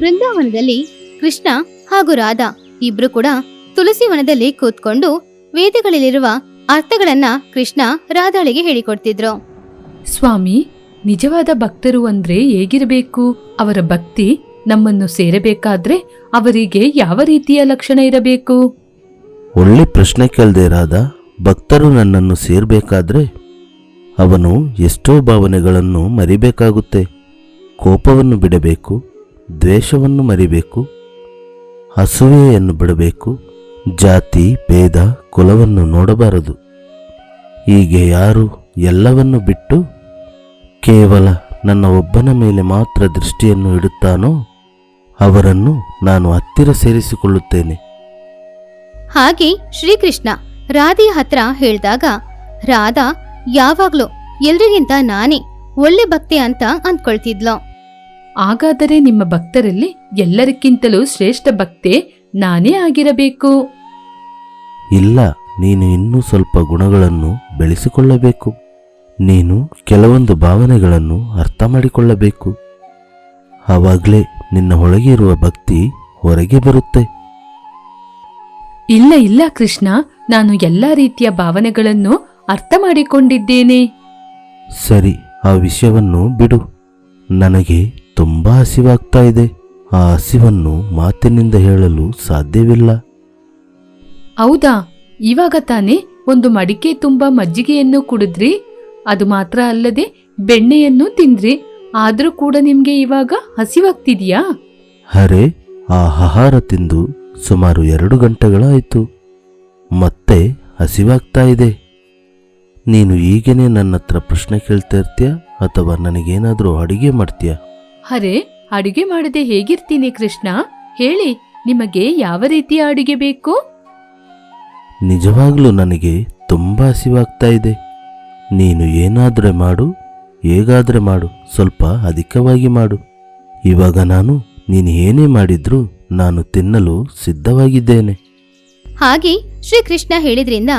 ಬೃಂದಾವನದಲ್ಲಿ ಕೃಷ್ಣ ಹಾಗೂ ರಾಧಾ ಇಬ್ರು ಕೂಡ ತುಳಸಿ ವನದಲ್ಲಿ ಕೂತ್ಕೊಂಡು ವೇದಗಳಲ್ಲಿರುವ ಅರ್ಥಗಳನ್ನ ಕೃಷ್ಣ ರಾಧಾಳಿಗೆ ಹೇಳಿಕೊಡ್ತಿದ್ರು. ಸ್ವಾಮಿ ನಿಜವಾದ ಭಕ್ತರು ಅಂದ್ರೆ ಹೇಗಿರಬೇಕು? ಅವರ ಭಕ್ತಿ ನಮ್ಮನ್ನು ಸೇರಬೇಕಾದ್ರೆ ಅವರಿಗೆ ಯಾವ ರೀತಿಯ ಲಕ್ಷಣ ಇರಬೇಕು? ಒಳ್ಳೆ ಪ್ರಶ್ನೆ ಕೇಳದೆ ರಾಧ ಭಕ್ತರು ನನ್ನನ್ನು ಸೇರ್ಬೇಕಾದ್ರೆ ಅವನು ಎಷ್ಟೋ ಭಾವನೆಗಳನ್ನು ಮರಿಬೇಕಾಗುತ್ತೆ. ಕೋಪವನ್ನು ಬಿಡಬೇಕು ದ್ವೇಷವನ್ನು ಮರಿಬೇಕು, ಅಸೂಯೆಯನ್ನು ಬಿಡಬೇಕು, ಜಾತಿ, ಭೇದ, ಕುಲವನ್ನು ನೋಡಬಾರದು. ಹೀಗೆ ಯಾರು ಎಲ್ಲವನ್ನು ಬಿಟ್ಟು ಕೇವಲ ನನ್ನ ಒಬ್ಬನ ಮೇಲೆ ಮಾತ್ರ ದೃಷ್ಟಿಯನ್ನು ಇಡುತ್ತಾನೋ, ಅವರನ್ನು ನಾನು ಹತ್ತಿರ ಸೇರಿಸಿಕೊಳ್ಳುತ್ತೇನೆ. ಹಾಗೆ ಶ್ರೀಕೃಷ್ಣ ರಾಧಿ ಹತ್ರ ಹೇಳಿದಾಗ, ರಾಧಾ, ಯಾವಾಗ್ಲೂ ಎಲ್ರಿಗಿಂತ ನಾನೇ ಒಳ್ಳೆ ಭಕ್ತಿ ಅಂತ ಅಂದ್ಕೊಳ್ತಿದ್ಲು. ಹಾಗಾದರೆ ನಿಮ್ಮ ಭಕ್ತರಲ್ಲಿ ಎಲ್ಲರಿಗಿಂತಲೂ ಶ್ರೇಷ್ಠ ಭಕ್ತೆ ನಾನೇ ಆಗಿರಬೇಕು. ಇಲ್ಲ ನೀನು ಇನ್ನೂ ಸ್ವಲ್ಪ ಗುಣಗಳನ್ನು ಬೆಳೆಸಿಕೊಳ್ಳಬೇಕು. ನೀನು ಕೆಲವೊಂದು ಭಾವನೆಗಳನ್ನು ಅರ್ಥ ಮಾಡಿಕೊಳ್ಳಬೇಕು. ಆವಾಗಲೇ ನಿನ್ನ ಒಳಗೆ ಇರುವ ಭಕ್ತಿ ಹೊರಗೆ ಬರುತ್ತೆ. ಇಲ್ಲ ಇಲ್ಲ ಕೃಷ್ಣ ನಾನು ಎಲ್ಲ ರೀತಿಯ ಭಾವನೆಗಳನ್ನು ಅರ್ಥ ಮಾಡಿಕೊಂಡಿದ್ದೇನೆ. ಸರಿ ಆ ವಿಷಯವನ್ನು ಬಿಡು. ನನಗೆ ತುಂಬಾ ಹಸಿವಾಗ್ತಾ ಇದೆ. ಆ ಹಸಿವನ್ನು ಮಾತಿನಿಂದ ಹೇಳಲು ಸಾಧ್ಯವಿಲ್ಲ. ಹೌದಾ? ಇವಾಗ ತಾನೇ ಒಂದು ಮಡಿಕೆ ತುಂಬಾ ಮಜ್ಜಿಗೆಯನ್ನು ಕುಡಿದ್ರಿ? ಅದು ಮಾತ್ರ ಅಲ್ಲದೆ ಬೆಣ್ಣೆಯನ್ನು ತಿಂದ್ರಿ. ಆದರೂ ಕೂಡ ನಿಮ್ಗೆ ಇವಾಗ ಹಸಿವಾಗ್ತಿದೆಯಾ? ಹರೆ ಆ ಆಹಾರ ತಿಂದು ಸುಮಾರು ಎರಡು ಗಂಟೆಗಳಾಯಿತು. ಮತ್ತೆ ಹಸಿವಾಗ್ತಾ ಇದೆ. ನೀನು ಈಗೇನೆ ನನ್ನ ಹತ್ರ ಪ್ರಶ್ನೆ ಕೇಳ್ತಾ ಇರ್ತೀಯ ಅಥವಾ ನನಗೇನಾದರೂ ಅಡಿಗೆ ಮಾಡ್ತೀಯ? ಅರೆ ಅಡುಗೆ ಮಾಡದೆ ಹೇಗಿರ್ತೀನಿ ಕೃಷ್ಣ? ಹೇಳಿ ನಿಮಗೆ ಯಾವ ರೀತಿಯ ಅಡುಗೆ ಬೇಕು? ನಿಜವಾಗ್ಲೂ ನನಗೆ ತುಂಬ ಹಸಿವಾಗ್ತಾ ಇದೆ. ನೀನು ಏನಾದ್ರೆ ಮಾಡು ಹೇಗಾದ್ರೆ ಮಾಡು ಸ್ವಲ್ಪ ಅಧಿಕವಾಗಿ ಮಾಡು. ಇವಾಗ ನಾನು ನೀನು ಏನೇ ಮಾಡಿದ್ರೂ ನಾನು ತಿನ್ನಲು ಸಿದ್ಧವಾಗಿದ್ದೇನೆ. ಹಾಗೆ ಶ್ರೀಕೃಷ್ಣ ಹೇಳಿದ್ರಿಂದ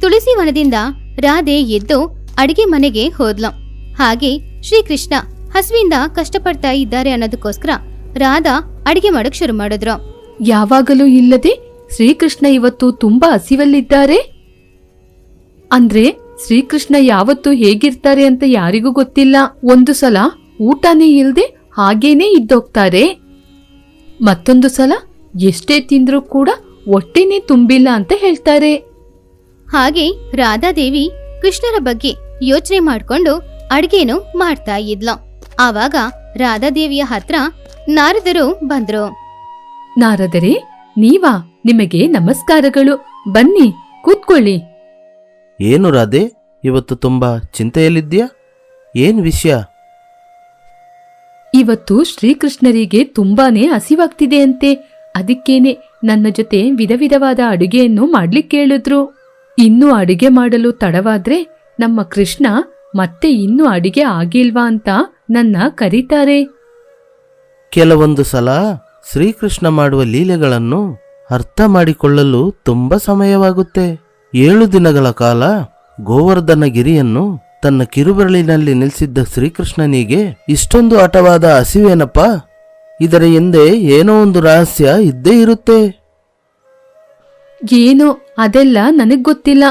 ತುಳಸಿ ವನದಿಂದ ರಾಧೆ ಎದ್ದು ಅಡಿಗೆ ಮನೆಗೆ ಹೋದ್ಲು. ಹಾಗೆ ಶ್ರೀಕೃಷ್ಣ ಹಸುವಿಂದ ಕಷ್ಟಪಡ್ತಾ ಇದ್ದಾರೆ ಅನ್ನೋದಕ್ಕೋಸ್ಕರ ರಾಧಾ ಅಡಿಗೆ ಮಾಡಕ್ ಶುರು ಮಾಡಿದ್ರು. ಯಾವಾಗಲೂ ಇಲ್ಲದೆ ಶ್ರೀಕೃಷ್ಣ ಇವತ್ತು ತುಂಬಾ ಹಸಿವಲ್ಲಿದ್ದಾರೆ. ಅಂದ್ರೆ ಶ್ರೀಕೃಷ್ಣ ಯಾವತ್ತು ಹೇಗಿರ್ತಾರೆ ಅಂತ ಯಾರಿಗೂ ಗೊತ್ತಿಲ್ಲ. ಒಂದು ಸಲ ಊಟನೇ ಇಲ್ಲದೆ ಹಾಗೇನೇ ಇದ್ದೋಗ್ತಾರೆ. ಮತ್ತೊಂದು ಸಲ ಎಷ್ಟೇ ತಿಂದ್ರೂ ಕೂಡ ಹೊಟ್ಟೆನೇ ತುಂಬಿಲ್ಲ ಅಂತ ಹೇಳ್ತಾರೆ. ಹಾಗೆ ರಾಧಾದೇವಿ ಕೃಷ್ಣರ ಬಗ್ಗೆ ಯೋಚನೆ ಮಾಡ್ಕೊಂಡು ಅಡಿಗೆನು ಮಾಡ್ತಾ ಇದ್ಲು. ಆವಾಗ ರಾಧಾದೇವಿಯ ಹತ್ರ ನಾರದರು ಬಂದ್ರು. ನಾರದರೇ ನೀವಾ? ನಿಮಗೆ ನಮಸ್ಕಾರಗಳು. ಬನ್ನಿ ಕೂತ್ಕೊಳ್ಳಿ. ಏನು ರಾಧೆ ಇವತ್ತು ತುಂಬಾ ಚಿಂತೆಯಲ್ಲಿದ್ಯಾ ಏನು ವಿಷಯ? ಇವತ್ತು ಶ್ರೀಕೃಷ್ಣರಿಗೆ ತುಂಬಾನೇ ಹಸಿವಾಗ್ತಿದೆ ಅಂತೆ ಅದಕ್ಕೇನೆ ನನ್ನ ಜೊತೆ ವಿಧ ವಿಧವಾದ ಅಡುಗೆಯನ್ನು ಮಾಡ್ಲಿಕ್ಕೆ ಹೇಳಿದ್ರು. ಇನ್ನು ಅಡುಗೆ ಮಾಡಲು ತಡವಾದ್ರೆ ನಮ್ಮ ಕೃಷ್ಣ ಮತ್ತೆ ಇನ್ನೂ ಅಡುಗೆ ಆಗಿಲ್ವಾ ಅಂತ ನನ್ನ ಕರೀತಾರೆ. ಕೆಲವೊಂದು ಸಲ ಶ್ರೀಕೃಷ್ಣ ಮಾಡುವ ಲೀಲೆಗಳನ್ನು ಅರ್ಥ ಮಾಡಿಕೊಳ್ಳಲು ತುಂಬ ಸಮಯವಾಗುತ್ತೆ. ಏಳು ದಿನಗಳ ಕಾಲ ಗೋವರ್ಧನ ಗಿರಿಯನ್ನು ತನ್ನ ಕಿರುಬೆರಳಿನಲ್ಲಿ ನಿಲ್ಲಿಸಿದ್ದ ಶ್ರೀಕೃಷ್ಣನಿಗೆ ಇಷ್ಟೊಂದು ಹಠವಾದ ಹಸಿವೇನಪ್ಪ? ಇದರ ಹಿಂದೆ ಏನೋ ಒಂದು ರಹಸ್ಯ ಇದ್ದೇ ಇರುತ್ತೆ. ಏನೋ ಅದೆಲ್ಲ ನನಗ್ ಗೊತ್ತಿಲ್ಲ.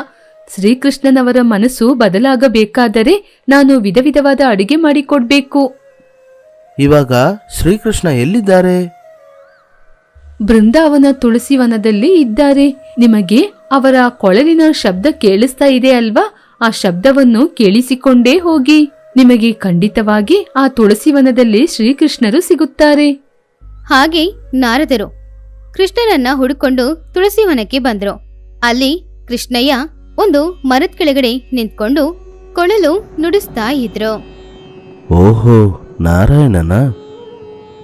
ಶ್ರೀಕೃಷ್ಣನವರ ಮನಸ್ಸು ಬದಲಾಗಬೇಕಾದರೆ ನಾನು ವಿಧ ವಿಧವಾದ ಅಡಿಗೆ ಮಾಡಿಕೊಡ್ಬೇಕು. ಇವಾಗ ಶ್ರೀಕೃಷ್ಣ ಎಲ್ಲಿದ್ದಾರೆ? ಬೃಂದಾವನ ತುಳಸಿ ವನದಲ್ಲಿ ಇದ್ದಾರೆ. ನಿಮಗೆ ಅವರ ಕೊಳಲಿನ ಶಬ್ದ ಕೇಳಿಸ್ತಾ ಇದೆ ಅಲ್ವಾ? ಆ ಶಬ್ದವನ್ನು ಕೇಳಿಸಿಕೊಂಡೇ ಹೋಗಿ. ನಿಮಗೆ ಖಂಡಿತವಾಗಿ ಆ ತುಳಸಿ ವನದಲ್ಲಿ ಶ್ರೀಕೃಷ್ಣರು ಸಿಗುತ್ತಾರೆ. ಹಾಗೆ ನಾರದರು. ಕೃಷ್ಣನನ್ನ ಹುಡುಕೊಂಡು ತುಳಸಿವನಕ್ಕೆ ಬಂದ್ರು. ಅಲ್ಲಿ ಕೃಷ್ಣಯ್ಯ ಒಂದು ಮರದ ಕೆಳಗಡೆ ನಿಂತ್ಕೊಂಡು ಕೊಳಲು ನುಡಿಸ್ತಾ ಇದ್ರು. ಓಹೋ ನಾರಾಯಣನ?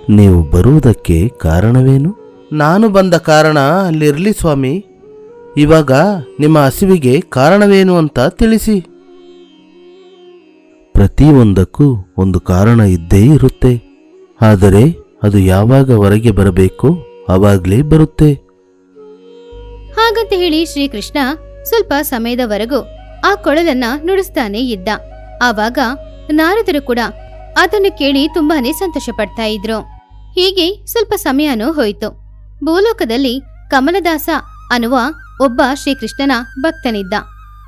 ನೀವು ಬರುವುದಕ್ಕೆ ಕಾರಣವೇನು? ನಾನು ಬಂದ ಕಾರಣ ಅಲ್ಲಿರಲಿ ಸ್ವಾಮಿ. ಇವಾಗ ನಿಮ್ಮ ಹಸಿವಿಗೆ ಕಾರಣವೇನು ಅಂತ ತಿಳಿಸಿ. ಪ್ರತಿಯೊಂದಕ್ಕೂ ಒಂದು ಕಾರಣ ಇದ್ದೇ ಇರುತ್ತೆ. ಆದರೆ ಅದು ಯಾವಾಗ ಹೊರಗೆ ಬರಬೇಕು ಆವಾಗಲೇ ಬರುತ್ತೆ. ಹಾಗಂತ ಹೇಳಿ ಶ್ರೀಕೃಷ್ಣ ಸ್ವಲ್ಪ ಸಮಯದವರೆಗೂ ಆ ಕೊಳಲನ್ನ ನುಡಿಸ್ತಾನೆ ಇದ್ದ. ಆವಾಗ ನಾರದರು ಕೂಡ ಅದನ್ನು ಕೇಳಿ ತುಂಬಾನೇ ಸಂತೋಷ ಪಡ್ತಾ ಇದ್ರು. ಹೀಗೆ ಸ್ವಲ್ಪ ಸಮಯನೂ ಹೋಯಿತು. ಭೂಲೋಕದಲ್ಲಿ ಕಮಲದಾಸ ಅನ್ನುವ ಒಬ್ಬ ಶ್ರೀಕೃಷ್ಣನ ಭಕ್ತನಿದ್ದ.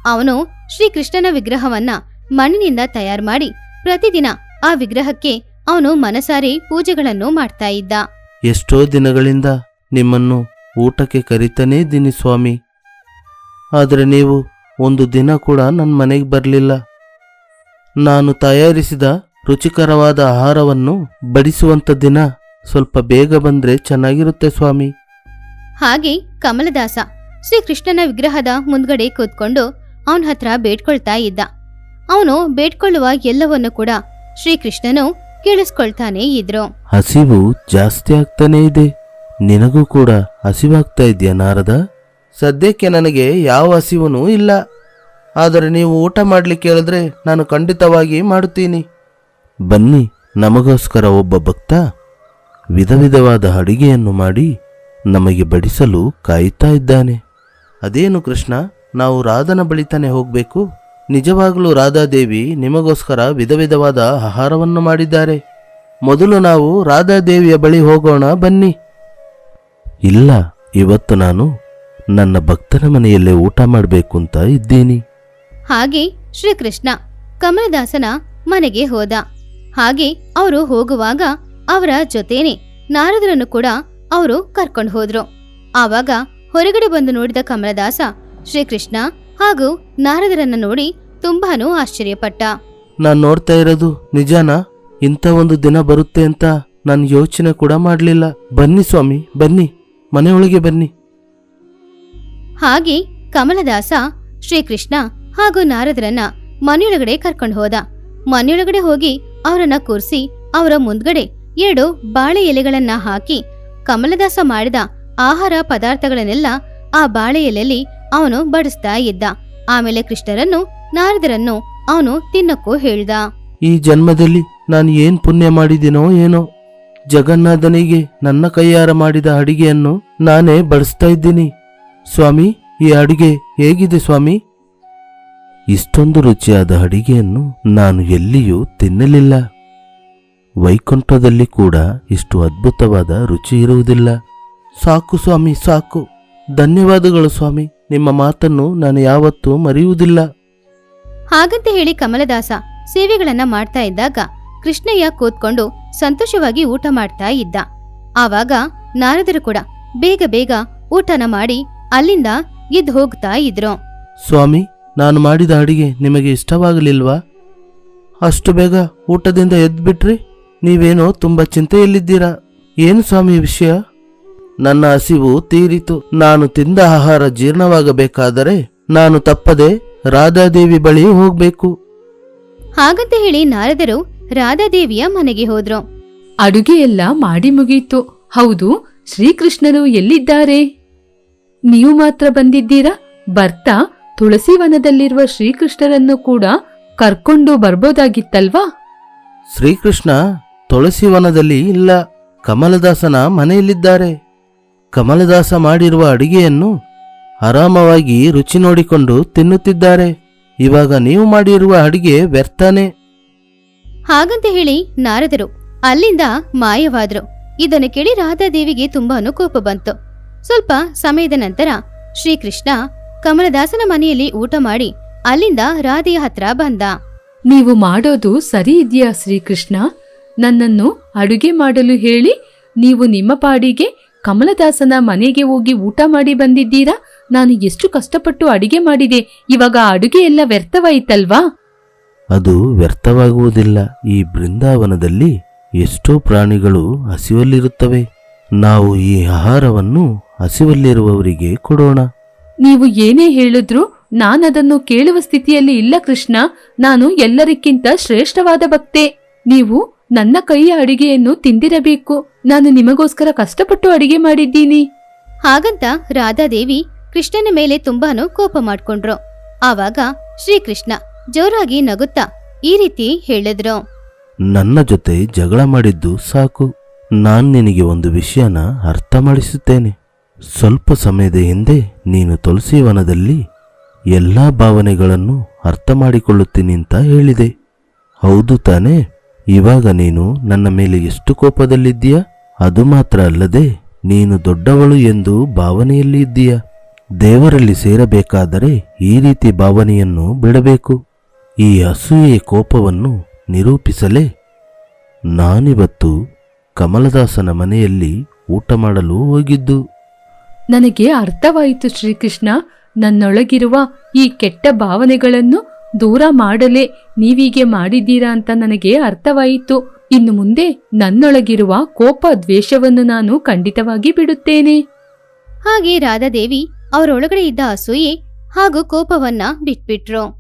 ಅವನು ಶ್ರೀಕೃಷ್ಣನ ವಿಗ್ರಹವನ್ನ ಮಣ್ಣಿನಿಂದ ತಯಾರು ಮಾಡಿ ಪ್ರತಿದಿನ ಆ ವಿಗ್ರಹಕ್ಕೆ ಅವನು ಮನಸಾರಿ ಪೂಜೆಗಳನ್ನು ಮಾಡ್ತಾ ಇದ್ದ. ಎಷ್ಟೋ ದಿನಗಳಿಂದ ನಿಮ್ಮನ್ನು ಊಟಕ್ಕೆ ಕರಿತಾನೇ ಇದ್ದೀನಿ ಸ್ವಾಮಿ. ಆದರೆ ನೀವು ಒಂದು ದಿನ ಕೂಡ ನನ್ನ ಮನೆಗೆ ಬರಲಿಲ್ಲ. ನಾನು ತಯಾರಿಸಿದ ರುಚಿಕರವಾದ ಆಹಾರವನ್ನು ಬಡಿಸುವಂಥ ದಿನ ಸ್ವಲ್ಪ ಬೇಗ ಬಂದ್ರೆ ಚೆನ್ನಾಗಿರುತ್ತೆ ಸ್ವಾಮಿ. ಹಾಗೆ ಕಮಲದಾಸ ಶ್ರೀಕೃಷ್ಣನ ವಿಗ್ರಹದ ಮುಂದ್ಗಡೆ ಕೂತ್ಕೊಂಡು ಅವನ ಹತ್ರ ಬೇಡ್ಕೊಳ್ತಾ ಇದ್ದ. ಅವನು ಬೇಡ್ಕೊಳ್ಳುವ ಎಲ್ಲವನ್ನು ಕೂಡ ಶ್ರೀಕೃಷ್ಣನು ಕೇಳಿಸ್ಕೊಳ್ತಾನೆ ಇದ್ರು. ಹಸಿವು ಜಾಸ್ತಿ ಆಗ್ತಾನೆ ಇದೆ. ನಿನಗೂ ಕೂಡ ಹಸಿವಾಗ್ತಾ ಇದೆಯಾ ನಾರದ? ಸದ್ಯಕ್ಕೆ ನನಗೆ ಯಾವ ಹಸಿವನೂ ಇಲ್ಲ. ಆದರೆ ನೀವು ಊಟ ಮಾಡಲಿಕ್ಕೆ ಹೇಳಿದ್ರೆ ನಾನು ಖಂಡಿತವಾಗಿ ಮಾಡುತ್ತೀನಿ. ಬನ್ನಿ, ನಮಗೋಸ್ಕರ ಒಬ್ಬ ಭಕ್ತ ವಿಧ ವಿಧವಾದ ಅಡಿಗೆಯನ್ನು ಮಾಡಿ ನಮಗೆ ಬಡಿಸಲು ಕಾಯುತ್ತಾ ಇದ್ದಾನೆ. ಅದೇನು ಕೃಷ್ಣ, ನಾವು ರಾಧನ ಬಳಿತಾನೆ ಹೋಗಬೇಕು? ನಿಜವಾಗಲೂ ರಾಧಾದೇವಿ ನಿಮಗೋಸ್ಕರ ವಿಧ ವಿಧವಾದ ಆಹಾರವನ್ನು ಮಾಡಿದ್ದಾರೆ. ಮೊದಲು ನಾವು ರಾಧಾದೇವಿಯ ಬಳಿ ಹೋಗೋಣ, ಬನ್ನಿ. ಇಲ್ಲ, ಇವತ್ತು ನಾನು ನನ್ನ ಭಕ್ತನ ಮನೆಯಲ್ಲೇ ಊಟ ಮಾಡಬೇಕು ಅಂತ ಇದ್ದೀನಿ. ಹಾಗೆ ಶ್ರೀಕೃಷ್ಣ ಕಮಲದಾಸನ ಮನೆಗೆ ಹೋದ. ಹಾಗೆ ಅವರು ಹೋಗುವಾಗ ಅವರ ಜೊತೆನೆ ನಾರದರನ್ನು ಕೂಡ ಅವರು ಕರ್ಕೊಂಡು ಹೋದ್ರು. ಆವಾಗ ಹೊರಗಡೆ ಬಂದು ನೋಡಿದ ಕಮಲದಾಸ ಶ್ರೀಕೃಷ್ಣ ಹಾಗೂ ನಾರದರನ್ನ ನೋಡಿ ತುಂಬಾನು ಆಶ್ಚರ್ಯಪಟ್ಟ. ನಾನು ನೋಡ್ತಾ ಇರೋದು ನಿಜಾನಾ? ಇಂಥ ಒಂದು ದಿನ ಬರುತ್ತೆ ಅಂತ ನಾನು ಯೋಚನೆ ಕೂಡ ಮಾಡಲಿಲ್ಲ. ಬನ್ನಿ ಸ್ವಾಮಿ ಬನ್ನಿ. ಮನೆಯೊಳಗೆ ಬನ್ನಿ. ಹಾಗೆ ಕಮಲದಾಸ, ಶ್ರೀಕೃಷ್ಣ ಹಾಗೂ ನಾರದರನ್ನ ಮನೆಯೊಳಗಡೆ ಕರ್ಕೊಂಡು ಹೋದ. ಮನೆಯೊಳಗಡೆ ಹೋಗಿ ಅವರನ್ನ ಕೂರಿಸಿ ಅವರ ಮುಂದ್ಗಡೆ ಎರಡು ಬಾಳೆ ಎಲೆಗಳನ್ನ ಹಾಕಿ ಕಮಲದಾಸ ಮಾಡಿದ ಆಹಾರ ಪದಾರ್ಥಗಳನ್ನೆಲ್ಲ ಆ ಬಾಳೆ ಎಲೆಯಲ್ಲಿ ಅವನು ಬಡಿಸ್ತಾ ಇದ್ದ. ಆಮೇಲೆ ಕೃಷ್ಣರನ್ನು, ನಾರದರನ್ನು ಅವನು ತಿನ್ನಕ್ಕೂ ಹೇಳ್ದ. ಈ ಜನ್ಮದಲ್ಲಿ ನಾನು ಏನ್ ಪುಣ್ಯ ಮಾಡಿದೀನೋ ಏನೋ? ಜಗನ್ನಾಥನಿಗೆ ನನ್ನ ಕೈಯಾರ ಮಾಡಿದ ಅಡಿಗೆಯನ್ನು ನಾನೇ ಬಡಿಸ್ತಾ ಇದ್ದೀನಿ. ಸ್ವಾಮಿ, ಈ ಅಡುಗೆ ಹೇಗಿದೆ ಸ್ವಾಮಿ? ಇಷ್ಟೊಂದು ರುಚಿಯಾದ ಅಡಿಗೆಯನ್ನು ನಾನು ಎಲ್ಲಿಯೂ ತಿನ್ನಲಿಲ್ಲ. ವೈಕುಂಠದಲ್ಲಿ ಕೂಡ ಇಷ್ಟು ಅದ್ಭುತವಾದ ರುಚಿ ಇರುವುದಿಲ್ಲ. ಸಾಕು ಸ್ವಾಮಿ, ಸಾಕು. ಧನ್ಯವಾದಗಳು ಸ್ವಾಮಿ. ನಿಮ್ಮ ಮಾತನ್ನು ನಾನು ಯಾವತ್ತೂ ಮರೆಯುವುದಿಲ್ಲ. ಹಾಗಂತ ಹೇಳಿ ಕಮಲದಾಸ ಸೇವೆಗಳನ್ನ ಮಾಡ್ತಾ ಇದ್ದಾಗ ಕೃಷ್ಣಯ್ಯ ಕೂತ್ಕೊಂಡು ಸಂತೋಷವಾಗಿ ಊಟ ಮಾಡ್ತಾ ಇದ್ದ. ಆವಾಗ ನಾರದರು ಕೂಡ ಬೇಗ ಬೇಗ ಊಟನ ಮಾಡಿ ಅಲ್ಲಿಂದ ಎದ್ದು ಹೋಗ್ತಾ ಇದ್ರು. ಸ್ವಾಮಿ ನಾನು ಮಾಡಿದ ಅಡಿಗೆ ನಿಮಗೆ ಇಷ್ಟವಾಗಲಿಲ್ವಾ? ಅಷ್ಟು ಬೇಗ ಊಟದಿಂದ ಎದ್ಬಿಟ್ರಿ ನೀವೇನೋ ತುಂಬ ಚಿಂತೆಯಲ್ಲಿದ್ದೀರಾ? ಏನು ಸ್ವಾಮಿ ವಿಷಯ? ನನ್ನ ಹಸಿವು ತೀರಿತು. ನಾನು ತಿಂದ ಆಹಾರ ಜೀರ್ಣವಾಗಬೇಕಾದರೆ ನಾನು ತಪ್ಪದೆ ರಾಧಾದೇವಿ ಬಳಿ ಹೋಗ್ಬೇಕು. ಹಾಗಂತ ಹೇಳಿ ನಾರದರು ರಾಧಾದೇವಿಯ ಮನೆಗೆ ಹೋದ್ರು. ಅಡುಗೆ ಎಲ್ಲ ಮಾಡಿ ಮುಗಿಯಿತು ಹೌದು ಶ್ರೀಕೃಷ್ಣನು ಎಲ್ಲಿದ್ದಾರೆ? ನೀವು ಮಾತ್ರ ಬಂದಿದ್ದೀರಾ? ಬರ್ತಾ ತುಳಸಿವನದಲ್ಲಿರುವ ಶ್ರೀಕೃಷ್ಣರನ್ನು ಕೂಡ ಕರ್ಕೊಂಡು ಬರ್ಬೋದಾಗಿತ್ತಲ್ವಾ? ಶ್ರೀಕೃಷ್ಣ ತುಳಸಿವನದಲ್ಲಿ ಇಲ್ಲ ಕಮಲದಾಸನ ಮನೆಯಲ್ಲಿದ್ದಾರೆ. ಕಮಲದಾಸ ಮಾಡಿರುವ ಅಡಿಗೆಯನ್ನು ಆರಾಮವಾಗಿ ರುಚಿ ನೋಡಿಕೊಂಡು ತಿನ್ನುತ್ತಿದ್ದಾರೆ. ಇವಾಗ ನೀವು ಮಾಡಿರುವ ಅಡಿಗೆ ವ್ಯರ್ಥನೇ. ಹಾಗಂತ ಹೇಳಿ ನಾರದರು ಅಲ್ಲಿಂದ ಮಾಯವಾದರು. ಇದನ್ನು ಕೇಳಿ ರಾಧಾದೇವಿಗೆ ತುಂಬಾನು ಕೋಪ ಬಂತು. ಸ್ವಲ್ಪ ಸಮಯದ ನಂತರ ಶ್ರೀಕೃಷ್ಣ ಕಮಲದಾಸನ ಮನೆಯಲ್ಲಿ ಊಟ ಮಾಡಿ ಅಲ್ಲಿಂದ ರಾಧೆಯ ಹತ್ರ ಬಂದ. ನೀವು ಮಾಡೋದು ಸರಿ ಇದೆಯಾ ಶ್ರೀಕೃಷ್ಣ? ನನ್ನನ್ನು ಅಡುಗೆ ಮಾಡಲು ಹೇಳಿ ನೀವು ನಿಮ್ಮ ಪಾಡಿಗೆ ಕಮಲದಾಸನ ಮನೆಗೆ ಹೋಗಿ ಊಟ ಮಾಡಿ ಬಂದಿದ್ದೀರಾ? ನಾನು ಎಷ್ಟು ಕಷ್ಟಪಟ್ಟು ಅಡುಗೆ ಮಾಡಿದೆ. ಇವಾಗ ಆ ಅಡುಗೆ ಎಲ್ಲ ವ್ಯರ್ಥವಾಯಿತಲ್ವಾ? ಅದು ವ್ಯರ್ಥವಾಗುವುದಿಲ್ಲ. ಈ ಬೃಂದಾವನದಲ್ಲಿ ಎಷ್ಟೋ ಪ್ರಾಣಿಗಳು ಹಸಿವಲ್ಲಿರುತ್ತವೆ. ನಾವು ಈ ಆಹಾರವನ್ನು ಹಸಿವಲ್ಲಿರುವವರಿಗೆ ಕೊಡೋಣ. ನೀವು ಏನೇ ಹೇಳಿದ್ರು ನಾನದನ್ನು ಕೇಳುವ ಸ್ಥಿತಿಯಲ್ಲಿ ಇಲ್ಲ ಕೃಷ್ಣ. ನಾನು ಎಲ್ಲರಿಗಿಂತ ಶ್ರೇಷ್ಠವಾದ ಭಕ್ತೆ. ನೀವು ನನ್ನ ಕೈಯ ಅಡಿಗೆಯನ್ನು ತಿಂದಿರಬೇಕು. ನಾನು ನಿಮಗೋಸ್ಕರ ಕಷ್ಟಪಟ್ಟು ಅಡಿಗೆ ಮಾಡಿದ್ದೀನಿ. ಹಾಗಂತ ರಾಧಾದೇವಿ ಕೃಷ್ಣನ ಮೇಲೆ ತುಂಬಾನು ಕೋಪ ಮಾಡ್ಕೊಂಡ್ರು. ಆವಾಗ ಶ್ರೀಕೃಷ್ಣ ಜೋರಾಗಿ ನಗುತ್ತಾ ಈ ರೀತಿ ಹೇಳಿದ್ರು. ನನ್ನ ಜೊತೆ ಜಗಳ ಮಾಡಿದ್ದು ಸಾಕು. ನಾನ್ ನಿನಗೆ ಒಂದು ವಿಷಯನ ಅರ್ಥ ಮಾಡಿಸುತ್ತೇನೆ. ಸ್ವಲ್ಪ ಸಮಯದ ಹಿಂದೆ ನೀನು ತುಳಸಿವನದಲ್ಲಿ ಎಲ್ಲ ಭಾವನೆಗಳನ್ನು ಅರ್ಥ ಮಾಡಿಕೊಳ್ಳುತ್ತೀನಿ ಅಂತ ಹೇಳಿದೆ. ಹೌದು ತಾನೇ, ಇವಾಗ ನೀನು ನನ್ನ ಮೇಲೆ ಎಷ್ಟು ಕೋಪದಲ್ಲಿದ್ದೀಯ? ಅದು ಮಾತ್ರ ಅಲ್ಲದೆ ನೀನು ದೊಡ್ಡವಳು ಎಂದು ಭಾವನೆಯಲ್ಲಿ ಇದ್ದೀಯ. ದೇವರಲ್ಲಿ ಸೇರಬೇಕಾದರೆ ಈ ರೀತಿ ಭಾವನೆಯನ್ನು ಬಿಡಬೇಕು. ಈ ಅಸೂಯೆ ಕೋಪವನ್ನು ನಿರೂಪಿಸಲೇ. ನಾನಿವತ್ತು ಕಮಲದಾಸನ ಮನೆಯಲ್ಲಿ ಊಟ ಮಾಡಲು ಹೋಗಿದ್ದು. ನನಗೆ ಅರ್ಥವಾಯಿತು ಶ್ರೀಕೃಷ್ಣ, ನನ್ನೊಳಗಿರುವ ಈ ಕೆಟ್ಟ ಭಾವನೆಗಳನ್ನು ದೂರ ಮಾಡಲೇ, ನೀವೀಗೆ ಮಾಡಿದ್ದೀರಾ ಅಂತ ನನಗೆ ಅರ್ಥವಾಯಿತು. ಇನ್ನು ಮುಂದೆ ನನ್ನೊಳಗಿರುವ ಕೋಪ ದ್ವೇಷವನ್ನು ನಾನು ಖಂಡಿತವಾಗಿ ಬಿಡುತ್ತೇನೆ. ಹಾಗೆ ರಾಧಾದೇವಿ ಅವರೊಳಗಡೆ ಇದ್ದ ಅಸೂಯೆ ಹಾಗೂ ಕೋಪವನ್ನ ಬಿಟ್ಬಿಟ್ರು.